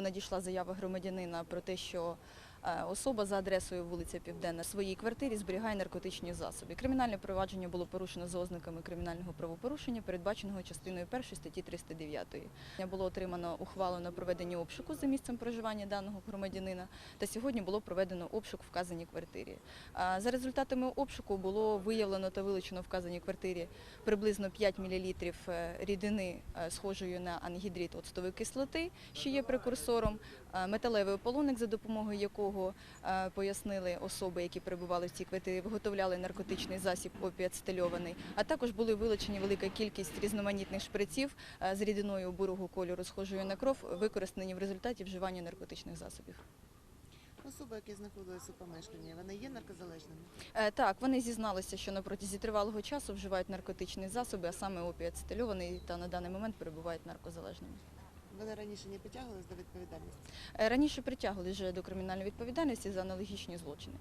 надійшла заява громадянина про те, що особа за адресою вулиця Південна в своїй квартирі зберігає наркотичні засоби. Кримінальне провадження було порушено за ознаками кримінального правопорушення, передбаченого частиною 1 статті 309. Було отримано ухвалу на проведення обшуку за місцем проживання даного громадянина, та сьогодні було проведено обшук в вказаній квартирі. За результатами обшуку було виявлено та вилучено в вказаній квартирі приблизно 5 мл рідини, е, схожої на ангідрид оцтової кислоти, що є прекурсором, е, металевий ополоник, за допомогою якого е, пояснили особи, які перебували в цій квартирі, виготовляли наркотичний засіб опіат стильований, а також були вилучені велика кількість різноманітних шприців е, з рідиною бурого кольору, схожою на кров, використані в результаті вживання наркотичних засобів. Особи, які знаходилися у помешканні, вони є наркозалежними? Е, Так, вони зізналися, що на протязі тривалого часу вживають наркотичні засоби, а саме опіат стильований та на даний момент перебувають наркозалежними. Вони раніше не притягувалися до відповідальності. Е, Раніше притягли вже до кримінальної відповідальності за аналогічні злочини.